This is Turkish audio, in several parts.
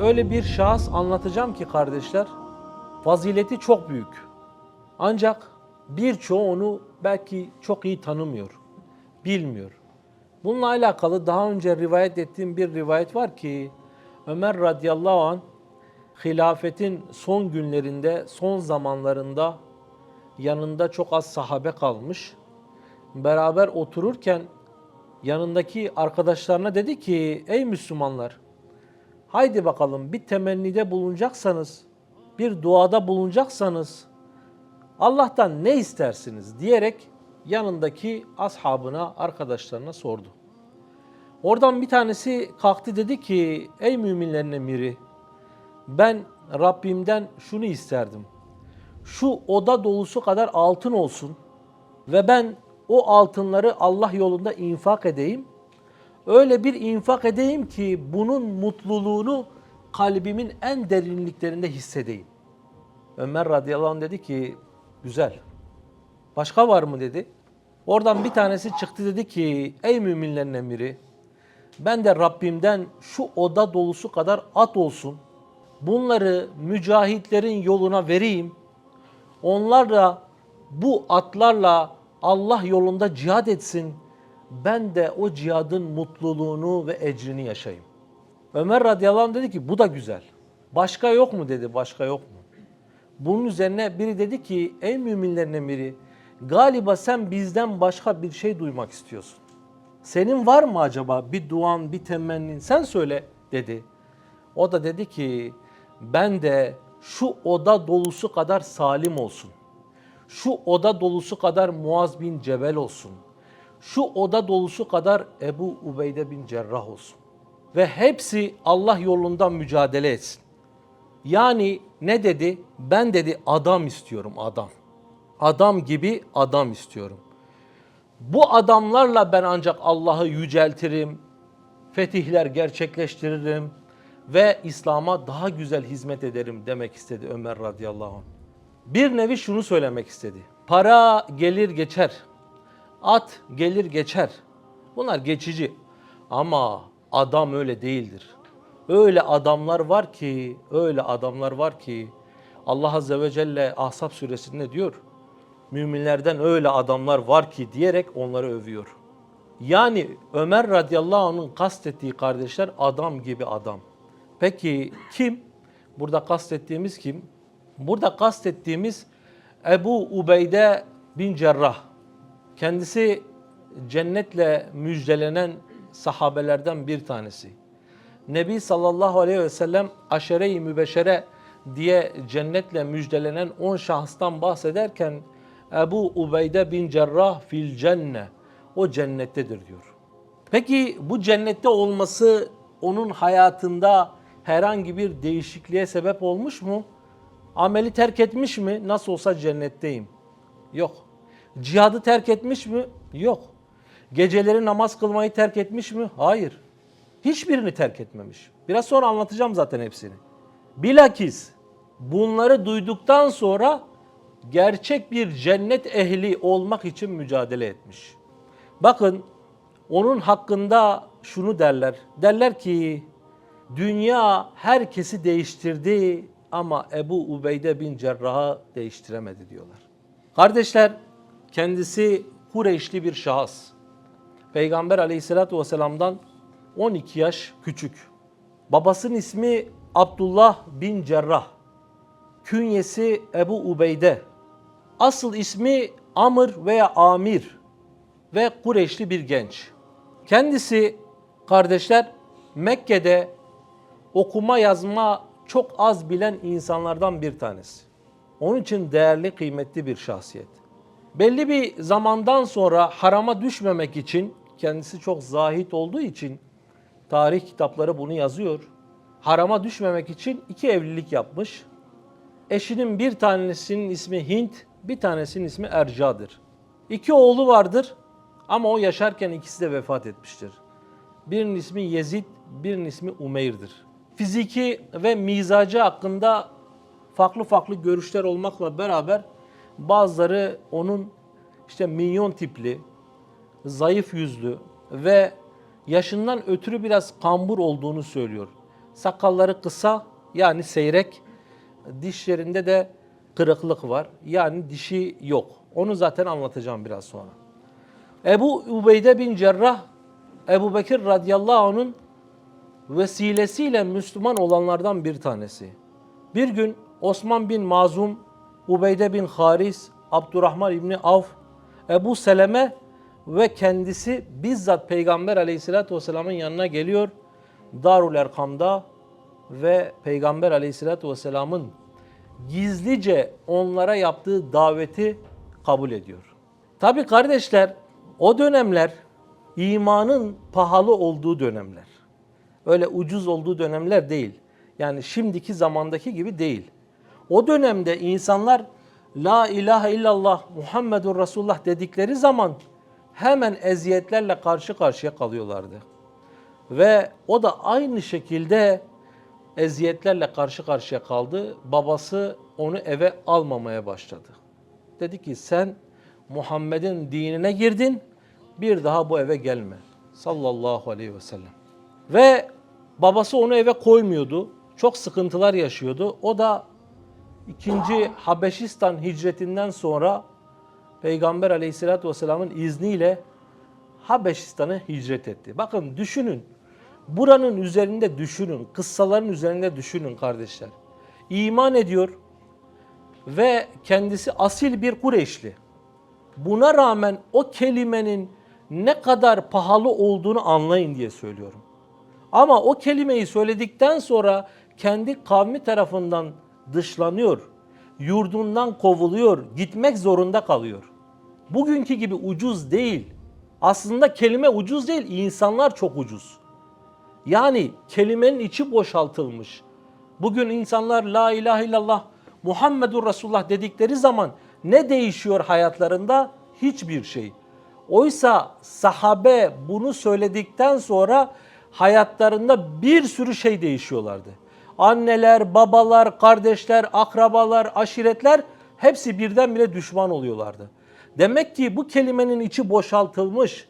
Öyle bir şahıs anlatacağım ki kardeşler, fazileti çok büyük. Ancak birçoğu onu belki çok iyi tanımıyor, bilmiyor. Bununla alakalı daha önce rivayet ettiğim bir rivayet var ki Ömer radıyallahu an hilafetin son günlerinde, son zamanlarında yanında çok az sahabe kalmış. Beraber otururken yanındaki arkadaşlarına dedi ki ey Müslümanlar haydi bakalım bir temennide bulunacaksanız, bir duada bulunacaksanız Allah'tan ne istersiniz diyerek yanındaki ashabına, arkadaşlarına sordu. Oradan bir tanesi kalktı dedi ki ey müminlerin emiri ben Rabbimden şunu isterdim. Şu oda dolusu kadar altın olsun ve ben o altınları Allah yolunda infak edeyim. Öyle bir infak edeyim ki bunun mutluluğunu kalbimin en derinliklerinde hissedeyim. Ömer radıyallahu anh dedi ki güzel. Başka var mı dedi. Oradan bir tanesi çıktı dedi ki ey müminlerin emiri ben de Rabbimden şu oda dolusu kadar at olsun. Bunları mücahitlerin yoluna vereyim. Onlar da bu atlarla Allah yolunda cihad etsin. Ben de o cihadın mutluluğunu ve ecrini yaşayayım. Ömer radıyallahu anh dedi ki bu da güzel. Başka yok mu dedi. Başka yok mu? Bunun üzerine biri dedi ki ey müminlerin emiri galiba sen bizden başka bir şey duymak istiyorsun. Senin var mı acaba bir duan, bir temennin? Sen söyle dedi. O da dedi ki ben de şu oda dolusu kadar salim olsun. Şu oda dolusu kadar Muaz bin Cebel olsun. Şu oda dolusu kadar Ebu Ubeyde bin Cerrah olsun. Ve hepsi Allah yolunda mücadele etsin. Yani ne dedi? Ben dedi adam istiyorum adam. Adam gibi adam istiyorum. Bu adamlarla ben ancak Allah'ı yüceltirim, fetihler gerçekleştiririm ve İslam'a daha güzel hizmet ederim demek istedi Ömer radıyallahu anh. Bir nevi şunu söylemek istedi. Para gelir geçer. At gelir geçer. Bunlar geçici. Ama adam öyle değildir. Öyle adamlar var ki, öyle adamlar var ki Allah Azze ve Celle Ahzab suresinde diyor. Müminlerden öyle adamlar var ki diyerek onları övüyor. Yani Ömer radıyallahu anh'ın kastettiği kardeşler adam gibi adam. Peki kim? Burada kastettiğimiz kim? Burada kastettiğimiz Ebu Ubeyde bin Cerrah. Kendisi cennetle müjdelenen sahabelerden bir tanesi. Nebi sallallahu aleyhi ve sellem aşere-i mübeşere diye cennetle müjdelenen 10 şahıstan bahsederken Ebu Ubeyde bin Cerrah fil cenne o cennettedir diyor. Peki bu cennette olması onun hayatında herhangi bir değişikliğe sebep olmuş mu? Ameli terk etmiş mi? Nasıl olsa cennetteyim. Yok. Cihadı terk etmiş mi? Yok. Geceleri namaz kılmayı terk etmiş mi? Hayır. Hiçbirini terk etmemiş. Biraz sonra anlatacağım zaten hepsini. Bilakis bunları duyduktan sonra gerçek bir cennet ehli olmak için mücadele etmiş. Bakın onun hakkında şunu derler. Derler ki dünya herkesi değiştirdi ama Ebu Ubeyde bin Cerrah'ı değiştiremedi diyorlar. Kardeşler kendisi Kureyşli bir şahıs. Peygamber aleyhissalatü vesselam'dan 12 yaş küçük. Babasının ismi Abdullah bin Cerrah. Künyesi Ebu Ubeyde. Asıl ismi Amr veya Amir ve Kureyşli bir genç. Kendisi kardeşler Mekke'de okuma yazma çok az bilen insanlardan bir tanesi. Onun için değerli, kıymetli bir şahsiyet. Belli bir zamandan sonra harama düşmemek için kendisi çok zahit olduğu için tarih kitapları bunu yazıyor. Harama düşmemek için iki evlilik yapmış. Eşinin bir tanesinin ismi Hint, bir tanesinin ismi Erca'dır. İki oğlu vardır ama o yaşarken ikisi de vefat etmiştir. Birinin ismi Yezid, birinin ismi Umeyr'dir. Fiziki ve mizacı hakkında farklı farklı görüşler olmakla beraber bazıları onun işte minyon tipli, zayıf yüzlü ve yaşından ötürü biraz kambur olduğunu söylüyor. Sakalları kısa yani seyrek. Dişlerinde de kırıklık var. Yani dişi yok. Onu zaten anlatacağım biraz sonra. Ebu Ubeyde bin Cerrah, Ebu Bekir radıyallahu anh'ın vesilesiyle Müslüman olanlardan bir tanesi. Bir gün Osman bin Mazum, Ubeyde bin Haris, Abdurrahman İbni Avf, Ebu Seleme ve kendisi bizzat Peygamber aleyhissalatü vesselamın yanına geliyor. Darul Erkam'da ve Peygamber aleyhissalatü vesselamın gizlice onlara yaptığı daveti kabul ediyor. Tabi kardeşler o dönemler imanın pahalı olduğu dönemler. Öyle ucuz olduğu dönemler değil. Yani şimdiki zamandaki gibi değil. O dönemde insanlar La ilahe illallah Muhammedur Resulullah dedikleri zaman hemen eziyetlerle karşı karşıya kalıyorlardı. Ve o da aynı şekilde eziyetlerle karşı karşıya kaldı. Babası onu eve almamaya başladı. Dedi ki sen Muhammed'in dinine girdin, bir daha bu eve gelme. Sallallahu aleyhi ve sellem. Ve babası onu eve koymuyordu. Çok sıkıntılar yaşıyordu. O da ikinci Habeşistan hicretinden sonra Peygamber aleyhissalatü vesselamın izniyle Habeşistan'a hicret etti. Bakın düşünün. Buranın üzerinde düşünün. Kıssaların üzerinde düşünün kardeşler. İman ediyor ve kendisi asil bir Kureyşli. Buna rağmen o kelimenin ne kadar pahalı olduğunu anlayın diye söylüyorum. Ama o kelimeyi söyledikten sonra kendi kavmi tarafından dışlanıyor, yurdundan kovuluyor, gitmek zorunda kalıyor. Bugünkü gibi ucuz değil. Aslında kelime ucuz değil, insanlar çok ucuz. Yani kelimenin içi boşaltılmış. Bugün insanlar la ilahe illallah Muhammedur Resulullah dedikleri zaman ne değişiyor hayatlarında? Hiçbir şey. Oysa sahabe bunu söyledikten sonra hayatlarında bir sürü şey değişiyorlardı. Anneler, babalar, kardeşler, akrabalar, aşiretler hepsi birdenbire düşman oluyorlardı. Demek ki bu kelimenin içi boşaltılmış.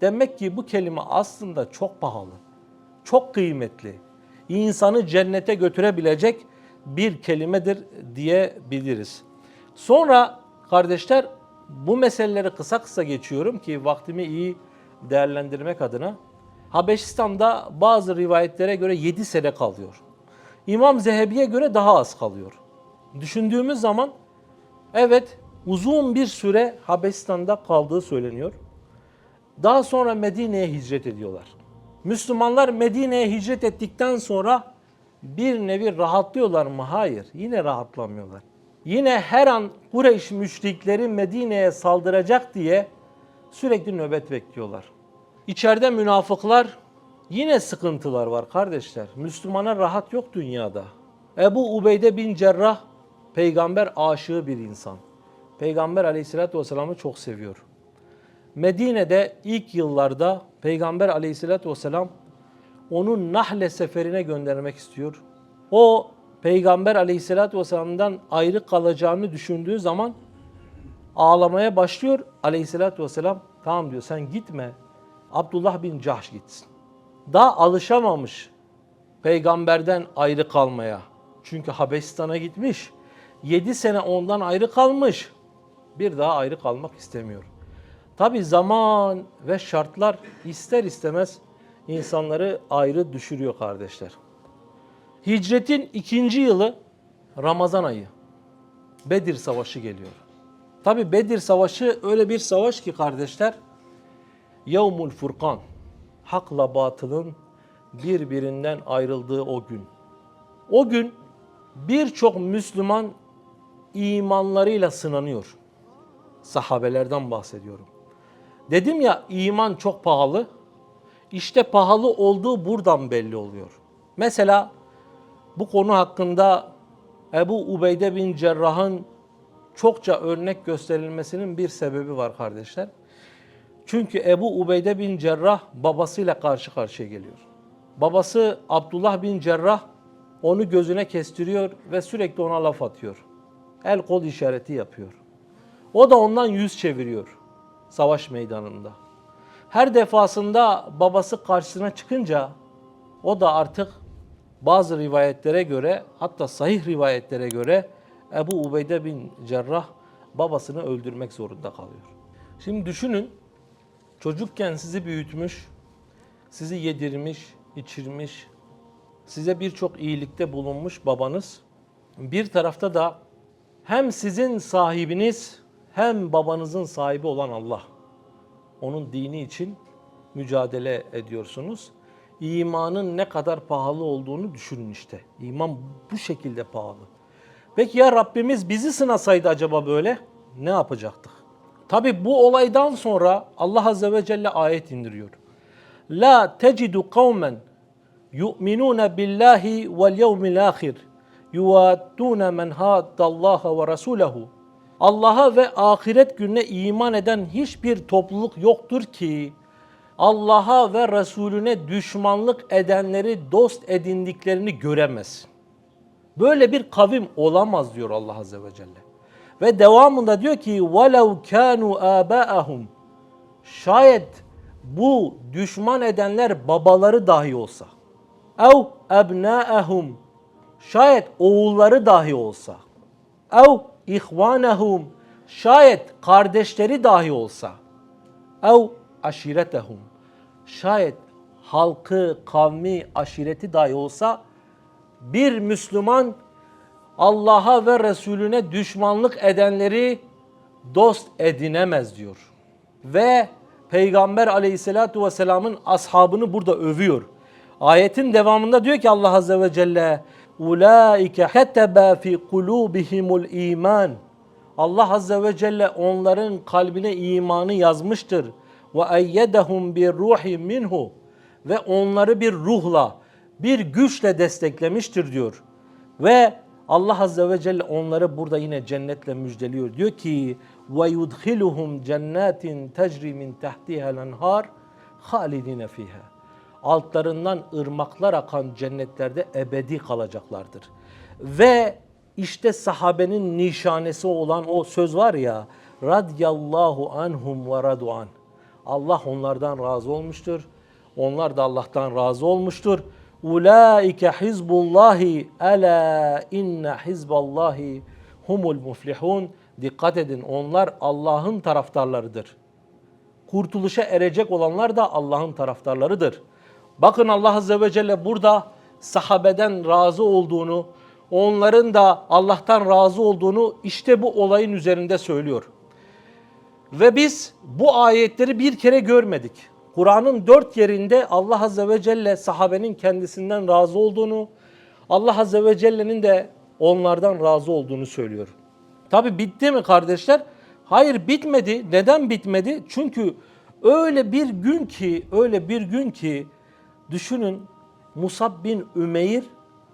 Demek ki bu kelime aslında çok pahalı, çok kıymetli. İnsanı cennete götürebilecek bir kelimedir diyebiliriz. Sonra kardeşler bu meseleleri kısa kısa geçiyorum ki vaktimi iyi değerlendirmek adına. Habeşistan'da bazı rivayetlere göre 7 sene kalıyor. İmam Zehebi'ye göre daha az kalıyor. Düşündüğümüz zaman evet uzun bir süre Habeşistan'da kaldığı söyleniyor. Daha sonra Medine'ye hicret ediyorlar. Müslümanlar Medine'ye hicret ettikten sonra bir nevi rahatlıyorlar mı? Hayır. Yine rahatlamıyorlar. Yine her an Kureyş müşrikleri Medine'ye saldıracak diye sürekli nöbet bekliyorlar. İçeride münafıklar yine sıkıntılar var kardeşler. Müslümana rahat yok dünyada. Ebu Ubeyde bin Cerrah peygamber aşığı bir insan. Peygamber aleyhissalatü vesselam'ı çok seviyor. Medine'de ilk yıllarda Peygamber aleyhissalatü vesselam onu Nahle seferine göndermek istiyor. O Peygamber aleyhissalatü vesselam'dan ayrı kalacağını düşündüğü zaman ağlamaya başlıyor. Aleyhissalatü vesselam tamam diyor sen gitme. Abdullah bin Cahş gitsin. Daha alışamamış peygamberden ayrı kalmaya. Çünkü Habeşistan'a gitmiş. 7 sene ondan ayrı kalmış. Bir daha ayrı kalmak istemiyor. Tabi zaman ve şartlar ister istemez insanları ayrı düşürüyor kardeşler. Hicretin ikinci yılı Ramazan ayı. Bedir Savaşı geliyor. Tabi Bedir Savaşı öyle bir savaş ki kardeşler. Yevmul Furkan. Hakla batılın birbirinden ayrıldığı o gün. O gün birçok Müslüman imanlarıyla sınanıyor. Sahabelerden bahsediyorum. Dedim ya iman çok pahalı. İşte pahalı olduğu buradan belli oluyor. Mesela bu konu hakkında Ebu Ubeyde bin Cerrah'ın çokça örnek gösterilmesinin bir sebebi var kardeşler. Çünkü Ebu Ubeyde bin Cerrah babasıyla karşı karşıya geliyor. Babası Abdullah bin Cerrah onu gözüne kestiriyor ve sürekli ona laf atıyor. El kol işareti yapıyor. O da ondan yüz çeviriyor savaş meydanında. Her defasında babası karşısına çıkınca o da artık bazı rivayetlere göre hatta sahih rivayetlere göre Ebu Ubeyde bin Cerrah babasını öldürmek zorunda kalıyor. Şimdi düşünün çocukken sizi büyütmüş, sizi yedirmiş, içirmiş, size birçok iyilikte bulunmuş babanız. Bir tarafta da hem sizin sahibiniz hem babanızın sahibi olan Allah. Onun dini için mücadele ediyorsunuz. İmanın ne kadar pahalı olduğunu düşünün işte. İman bu şekilde pahalı. Peki ya Rabbimiz bizi sınasaydı acaba böyle ne yapacaktık? Tabi bu olaydan sonra Allah Azze ve Celle ayet indiriyor. La tecidu kavmen yu'minuna billahi vel yevmil ahir yuvadduna men haddallaha ve rasulehu. Allah'a ve ahiret gününe iman eden hiçbir topluluk yoktur ki Allah'a ve Resulüne düşmanlık edenleri dost edindiklerini göremez. Böyle bir kavim olamaz diyor Allah Azze ve Celle. Ve devamında diyor ki وَلَوْ كَانُوا آبَاءَهُمْ Şayet bu düşman edenler babaları dahi olsa ev ebnaehum şayet oğulları dahi olsa ev ihvanehum şayet kardeşleri dahi olsa ev aşiretehum şayet halkı, kavmi, aşireti dahi olsa bir Müslüman Allah'a ve Resulüne düşmanlık edenleri dost edinemez diyor. Ve Peygamber aleyhissalatu vesselamın ashabını burada övüyor. Ayetin devamında diyor ki Allah azze ve celle Ulaike ketebe fi kulubihimul iman. Allah azze ve celle onların kalbine imanı yazmıştır. Ve eyyedehum bir ruhi minhu ve onları bir ruhla, bir güçle desteklemiştir diyor. Ve Allah azze ve celle onları burada yine cennetle müjdeliyor. Diyor ki yudkhiluhum cennetin tecri min tahtiha enhar halidine fiha. Altlarından ırmaklar akan cennetlerde ebedi kalacaklardır. Ve işte sahabenin nişanesi olan o söz var ya radiyallahu anhum ve raduan. Allah onlardan razı olmuştur. Onlar da Allah'tan razı olmuştur. Ulaike hizbullahi ala inne hizballahi humul muflihun. Dikkat edin onlar Allah'ın taraftarlarıdır. Kurtuluşa erecek olanlar da Allah'ın taraftarlarıdır. Bakın Allah Azze ve Celle burada sahabeden razı olduğunu, onların da Allah'tan razı olduğunu işte bu olayın üzerinde söylüyor. Ve biz bu ayetleri bir kere görmedik. Kur'an'ın dört yerinde Allah Azze ve Celle sahabenin kendisinden razı olduğunu, Allah Azze ve Celle'nin de onlardan razı olduğunu söylüyor. Tabi bitti mi kardeşler? Hayır bitmedi. Neden bitmedi? Çünkü öyle bir gün ki, öyle bir gün ki düşünün Musab bin Ümeyr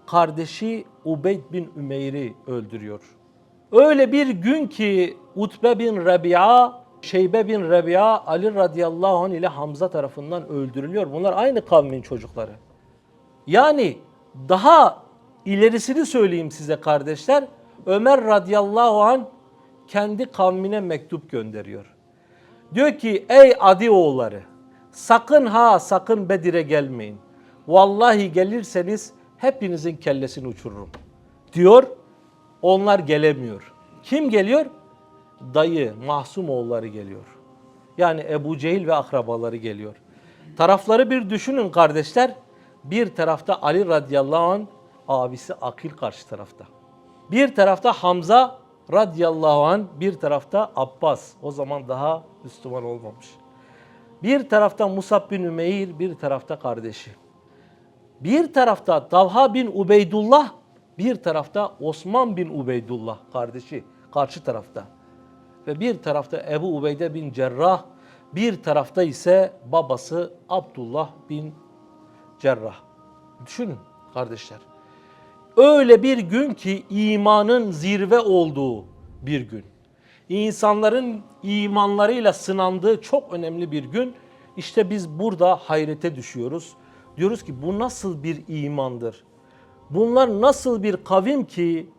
kardeşi Ubeyd bin Ümeyr'i öldürüyor. Öyle bir gün ki Utbe bin Rabia, Şeybe bin Rabia, Ali radıyallahu anh ile Hamza tarafından öldürülüyor. Bunlar aynı kavmin çocukları. Yani daha ilerisini söyleyeyim size kardeşler. Ömer radıyallahu anh kendi kavmine mektup gönderiyor. Diyor ki ey Adi oğulları sakın ha sakın Bedir'e gelmeyin. Vallahi gelirseniz hepinizin kellesini uçururum. Diyor onlar gelemiyor. Kim geliyor? Dayı, Mahsum oğulları geliyor. Yani Ebu Cehil ve akrabaları geliyor. Tarafları bir düşünün kardeşler. Bir tarafta Ali radıyallahu anh, abisi Akil karşı tarafta. Bir tarafta Hamza radıyallahu anh, bir tarafta Abbas. O zaman daha Müslüman olmamış. Bir tarafta Musab bin Ümeyr, bir tarafta kardeşi. Bir tarafta Talha bin Ubeydullah, bir tarafta Osman bin Ubeydullah kardeşi karşı tarafta. Ve bir tarafta Ebu Ubeyde bin Cerrah, bir tarafta ise babası Abdullah bin Cerrah. Düşünün kardeşler. Öyle bir gün ki imanın zirve olduğu bir gün. İnsanların imanlarıyla sınandığı çok önemli bir gün. İşte biz burada hayrete düşüyoruz. Diyoruz ki bu nasıl bir imandır? Bunlar nasıl bir kavim ki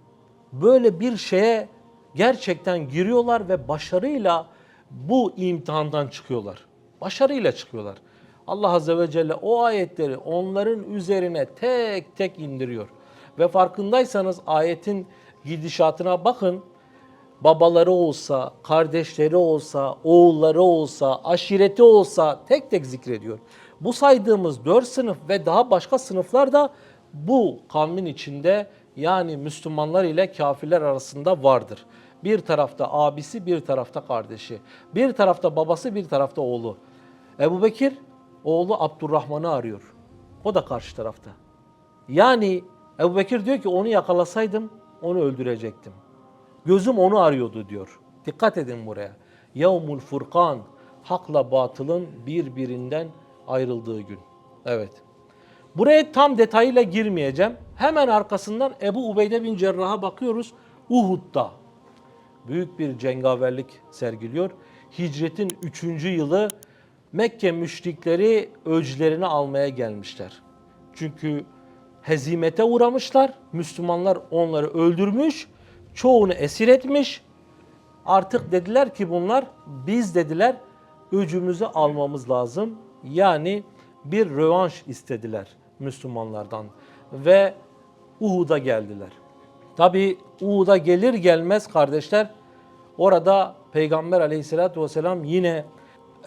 böyle bir şeye gerçekten giriyorlar ve başarıyla bu imtihandan çıkıyorlar. Başarıyla çıkıyorlar. Allah Azze ve Celle o ayetleri onların üzerine tek tek indiriyor. Ve farkındaysanız ayetin gidişatına bakın. Babaları olsa, kardeşleri olsa, oğulları olsa, aşireti olsa tek tek zikrediyor. Bu saydığımız dört sınıf ve daha başka sınıflar da bu kavmin içinde yani Müslümanlar ile kafirler arasında vardır. Bir tarafta abisi, bir tarafta kardeşi. Bir tarafta babası, bir tarafta oğlu. Ebu Bekir oğlu Abdurrahman'ı arıyor. O da karşı tarafta. Yani Ebu Bekir diyor ki onu yakalasaydım onu öldürecektim. Gözüm onu arıyordu diyor. Dikkat edin buraya. Yevmul Furkan hakla batılın birbirinden ayrıldığı gün. Evet. Buraya tam detayıyla girmeyeceğim. Hemen arkasından Ebu Ubeyde bin Cerrah'a bakıyoruz. Uhud'da büyük bir cengaverlik sergiliyor. Hicretin 3. yılı Mekke müşrikleri öclerini almaya gelmişler. Çünkü hezimete uğramışlar. Müslümanlar onları öldürmüş, çoğunu esir etmiş. Artık dediler ki bunlar biz dediler öcümüzü almamız lazım. Yani bir rövanş istediler Müslümanlardan ve Uhud'a geldiler. Tabi Uhud'a gelir gelmez kardeşler orada Peygamber aleyhissalatü vesselam yine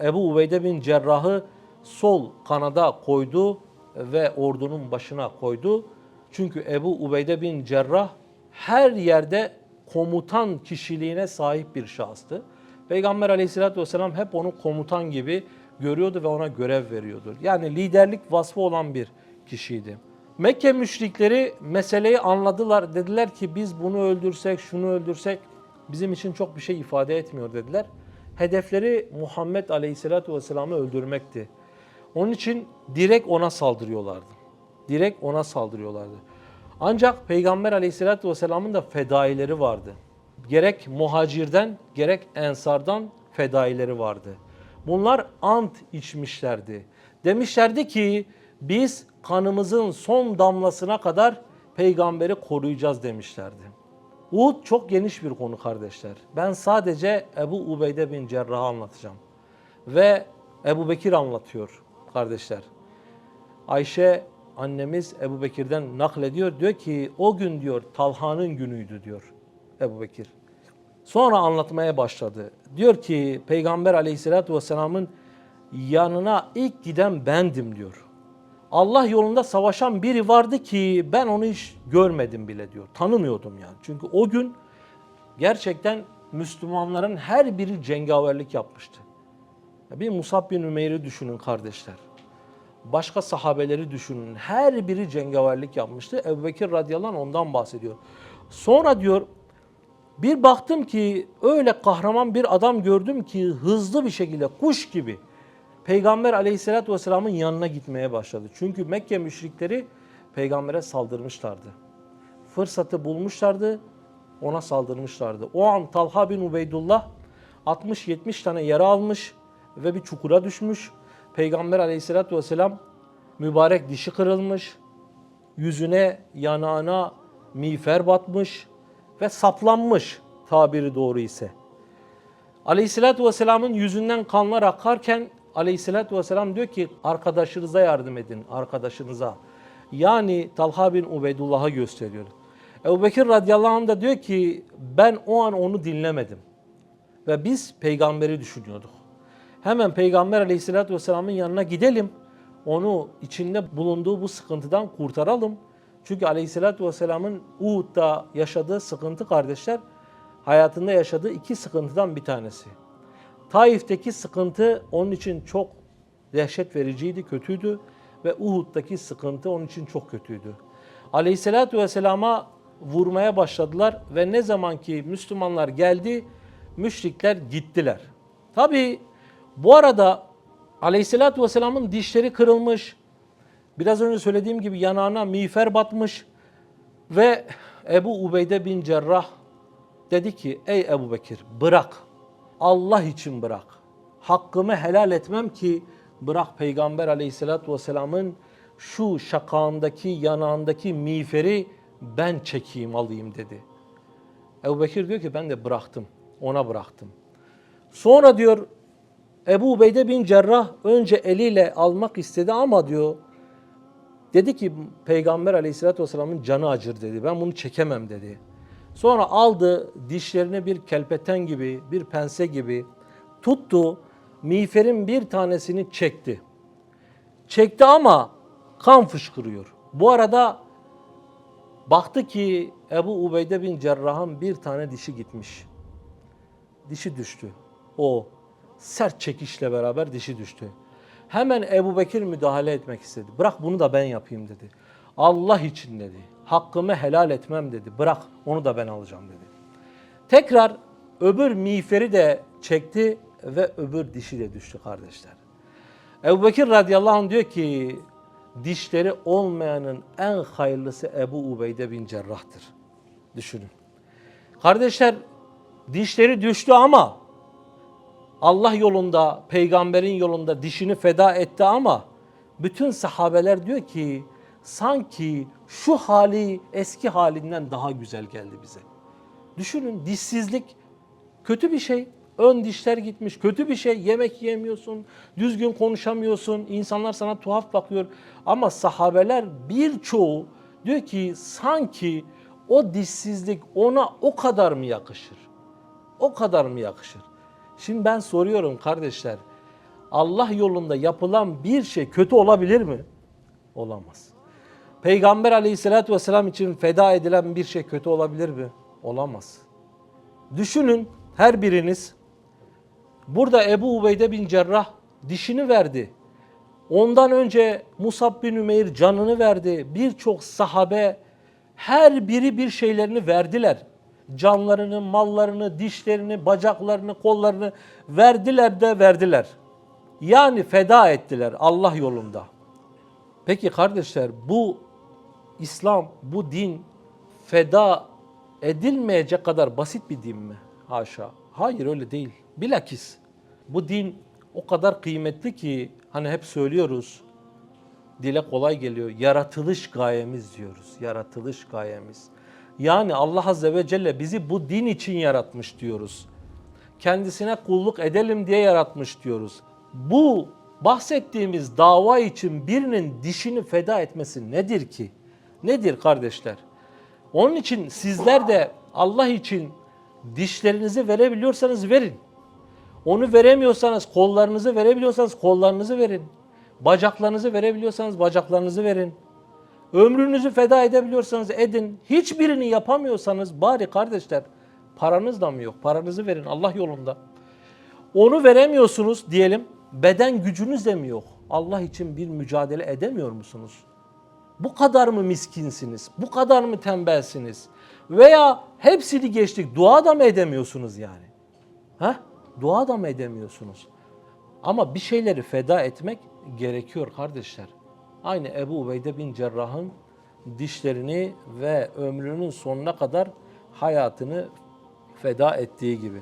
Ebu Ubeyde bin Cerrah'ı sol kanada koydu ve ordunun başına koydu. Çünkü Ebu Ubeyde bin Cerrah her yerde komutan kişiliğine sahip bir şahıstı. Peygamber aleyhissalatü vesselam hep onu komutan gibi görüyordu ve ona görev veriyordu. Yani liderlik vasfı olan bir kişiydi. Mekke müşrikleri meseleyi anladılar. Dediler ki biz bunu öldürsek, şunu öldürsek bizim için çok bir şey ifade etmiyor dediler. Hedefleri Muhammed Aleyhisselatü Vesselam'ı öldürmekti. Onun için direkt ona saldırıyorlardı. Direkt ona saldırıyorlardı. Ancak Peygamber Aleyhisselatü Vesselam'ın da fedaileri vardı. Gerek muhacirden gerek ensardan fedaileri vardı. Bunlar ant içmişlerdi. Demişlerdi ki biz kanımızın son damlasına kadar peygamberi koruyacağız demişlerdi. Uhud çok geniş bir konu kardeşler. Ben sadece Ebu Ubeyde bin Cerrah'ı anlatacağım. Ve Ebu Bekir anlatıyor kardeşler. Ayşe annemiz Ebu Bekir'den naklediyor. Diyor ki o gün diyor Talha'nın günüydü diyor Ebu Bekir. Sonra anlatmaya başladı. Diyor ki Peygamber aleyhissalatü vesselamın yanına ilk giden bendim diyor. Allah yolunda savaşan biri vardı ki ben onu hiç görmedim bile diyor. Tanımıyordum yani. Çünkü o gün gerçekten Müslümanların her biri cengaverlik yapmıştı. Bir Musab bin Ümeyr'i düşünün kardeşler. Başka sahabeleri düşünün. Her biri cengaverlik yapmıştı. Ebu Bekir radıyallahu anh ondan bahsediyor. Sonra diyor bir baktım ki öyle kahraman bir adam gördüm ki hızlı bir şekilde kuş gibi Peygamber aleyhissalatü vesselamın yanına gitmeye başladı. Çünkü Mekke müşrikleri peygambere saldırmışlardı. Fırsatı bulmuşlardı, ona saldırmışlardı. O an Talha bin Ubeydullah 60-70 tane yara almış ve bir çukura düşmüş. Peygamber aleyhissalatü vesselam mübarek dişi kırılmış, yüzüne, yanağına miğfer batmış ve saplanmış tabiri doğru ise. Aleyhissalatü vesselamın yüzünden kanlar akarken Aleyhissalatü vesselam diyor ki arkadaşınıza yardım edin, arkadaşınıza. Yani Talha bin Ubeydullah'a gösteriyor. Ebu Bekir radıyallahu anh da diyor ki ben o an onu dinlemedim. Ve biz peygamberi düşünüyorduk. Hemen peygamber aleyhissalatü vesselamın yanına gidelim. Onu içinde bulunduğu bu sıkıntıdan kurtaralım. Çünkü aleyhissalatü vesselamın Uhud'da yaşadığı sıkıntı kardeşler hayatında yaşadığı iki sıkıntıdan bir tanesi. Taif'teki sıkıntı onun için çok dehşet vericiydi, kötüydü ve Uhud'daki sıkıntı onun için çok kötüydü. Aleyhissalatü vesselama vurmaya başladılar ve ne zaman ki Müslümanlar geldi, müşrikler gittiler. Tabi bu arada Aleyhissalatü vesselamın dişleri kırılmış, biraz önce söylediğim gibi yanağına miğfer batmış ve Ebu Ubeyde bin Cerrah dedi ki ey Ebu Bekir bırak Allah için bırak. Hakkımı helal etmem ki bırak Peygamber aleyhissalatü vesselamın şu şakağındaki yanağındaki miğferi ben çekeyim alayım dedi. Ebu Bekir diyor ki ben de bıraktım. Ona bıraktım. Sonra diyor Ebu Ubeyde bin Cerrah önce eliyle almak istedi ama diyor dedi ki Peygamber aleyhissalatü vesselamın canı acır dedi. Ben bunu çekemem dedi. Sonra aldı dişlerini bir kelpeten gibi, bir pense gibi tuttu. Miğferin bir tanesini çekti. Çekti ama kan fışkırıyor. Bu arada baktı ki Ebu Ubeyde bin Cerrah'ın bir tane dişi gitmiş. Dişi düştü. O sert çekişle beraber dişi düştü. Hemen Ebu Bekir müdahale etmek istedi. Bırak bunu da ben yapayım dedi. Allah için dedi. Hakkımı helal etmem dedi. Bırak onu da ben alacağım dedi. Tekrar öbür miğferi de çekti ve öbür dişi de düştü kardeşler. Ebu Bekir radıyallahu anh diyor ki dişleri olmayanın en hayırlısı Ebu Ubeyde bin Cerrah'tır. Düşünün. Kardeşler dişleri düştü ama Allah yolunda, peygamberin yolunda dişini feda etti ama bütün sahabeler diyor ki sanki şu hali eski halinden daha güzel geldi bize. Düşünün dişsizlik kötü bir şey. Ön dişler gitmiş. Kötü bir şey. Yemek yemiyorsun. Düzgün konuşamıyorsun. insanlar sana tuhaf bakıyor. Ama sahabeler birçoğu diyor ki sanki o dişsizlik ona o kadar mı yakışır? O kadar mı yakışır? Şimdi ben soruyorum kardeşler. Allah yolunda yapılan bir şey kötü olabilir mi? Olamaz. Peygamber aleyhissalatü vesselam için feda edilen bir şey kötü olabilir mi? Olamaz. Düşünün her biriniz burada Ebu Ubeyde bin Cerrah dişini verdi. Ondan önce Musab bin Ümeyr canını verdi. Birçok sahabe her biri bir şeylerini verdiler. Canlarını, mallarını, dişlerini, bacaklarını, kollarını verdiler de verdiler. Yani feda ettiler Allah yolunda. Peki kardeşler bu İslam, bu din feda edilmeyecek kadar basit bir din mi? Haşa. Hayır öyle değil. Bilakis bu din o kadar kıymetli ki hani hep söylüyoruz. Dile kolay geliyor. Yaratılış gayemiz diyoruz. Yaratılış gayemiz. Yani Allah Azze ve Celle bizi bu din için yaratmış diyoruz. Kendisine kulluk edelim diye yaratmış diyoruz. Bu bahsettiğimiz dava için birinin dişini feda etmesi nedir ki? Nedir kardeşler? Onun için sizler de Allah için dişlerinizi verebiliyorsanız verin. Onu veremiyorsanız kollarınızı verebiliyorsanız kollarınızı verin. Bacaklarınızı verebiliyorsanız bacaklarınızı verin. Ömrünüzü feda edebiliyorsanız edin. Hiçbirini yapamıyorsanız bari kardeşler paranız da mı yok? Paranızı verin Allah yolunda. Onu veremiyorsunuz diyelim. Beden gücünüz de mi yok? Allah için bir mücadele edemiyor musunuz? Bu kadar mı miskinsiniz? Bu kadar mı tembelsiniz? Veya hepsini geçtik. Dua da mı edemiyorsunuz yani? Ha? Dua da mı edemiyorsunuz? Ama bir şeyleri feda etmek gerekiyor kardeşler. Aynı Ebu Ubeyde bin Cerrah'ın dişlerini ve ömrünün sonuna kadar hayatını feda ettiği gibi.